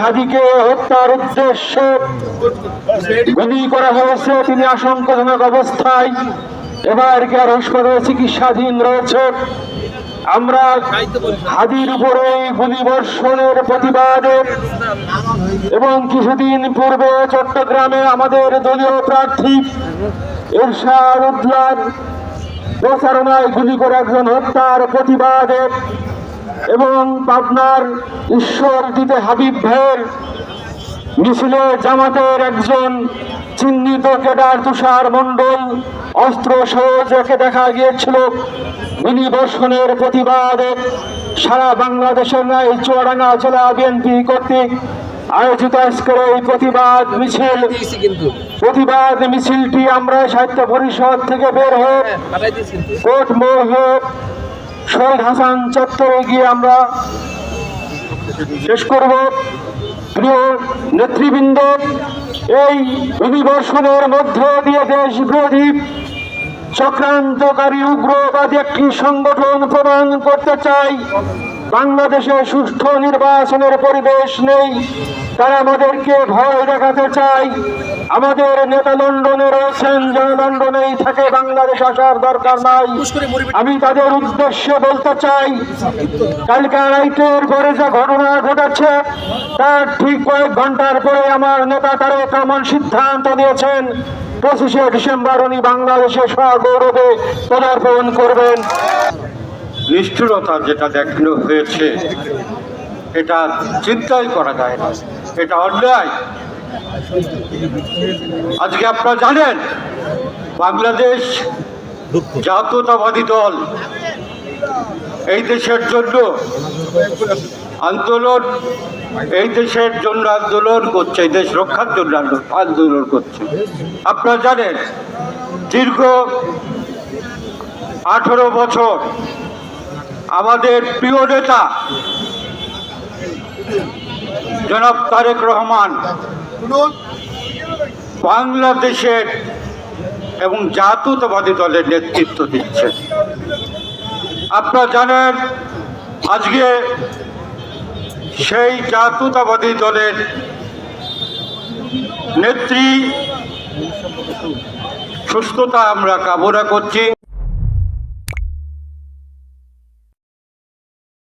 হাদিকে হত্যার তিনি আশঙ্কাজনক অবস্থায় এবার হাসপাতালে চিকিৎসাধীন রয়েছে? আমরা হাদির উপরে গুলি বর্ষণের প্রতিবাদে এবং কিছুদিন পূর্বে চট্টগ্রামে আমাদের দলীয় প্রার্থী এরশাদ উদ্লার প্রচারণায় গুলি করে একজন হত্যার প্রতিবাদে এবং পাবনার ঈশ্বর দিতে হাবিব ভাইয়ের মিছিলে জামাতের একজন চিহ্নিত কেডার তুষার মণ্ডল অস্ত্র সহযোগে দেখা গিয়েছিল গুলি বর্ষণের প্রতিবাদে সারা বাংলাদেশের ন্যায় চুয়াডাঙ্গা জেলা বিএনপি কর্তৃক আয়োজিত আজকের এই প্রতিবাদ মিছিল। প্রতিবাদ মিছিলটি আমরা সাহিত্য পরিষদ থেকে বের হয়ে কোর্ট মোড় হয়ে শহীদ হাসান চত্বরে গিয়ে আমরা শেষ করব। প্রিয় নেতৃবৃন্দ, এই অভিবর্ষণের মধ্য দিয়ে দেশ বিরোধী চক্রান্তকারী উগ্রবাদী একটি সংগঠন প্রমাণ করতে চাই। বাংলাদেশে সুষ্ঠু নির্বাচনের পরিবেশ নেই। তারা আমাদেরকে ভয় দেখাতে চায়। আমাদের নেতা লন্ডনে রয়েছেন যে লন্ডনেই থাকে, বাংলাদেশ আসার দরকার নাই। আমি তাদের উদ্দেশ্যে বলতে চাই, কালকে রাইটের পরে যে ঘটনা ঘটেছে, তার ঠিক কয়েক ঘণ্টার পরে আমার নেতা তারেক রহমান সিদ্ধান্ত নিয়েছেন পঁচিশে ডিসেম্বর উনি বাংলাদেশে সগৌরবে পদার্পণ করবেন। নিষ্ঠুরতা যেটা দেখানো হয়েছে, এটা চিন্তাই করা যায় না, এটা অন্যায়। আজকে আপনারা জানেন, বাংলাদেশ জাতীয়তাবাদী দল এই দেশের জন্য আন্দোলন, এই দেশের জন্য আন্দোলন করছে, এই দেশ রক্ষার জন্য আন্দো- আন্দোলন করছে। আপনারা জানেন, দীর্ঘ আঠেরো বছর আমাদের প্রিয় নেতা, জনাব তারেক রহমান, বাংলাদেশের এবং জাতীয়তাবাদী দলের নেতৃত্ব দিচ্ছেন। আপনারা জানেন, আজকে সেই জাতীয়তাবাদী দলের নেত্রী, সুস্থতা আমরা কামনা করছি।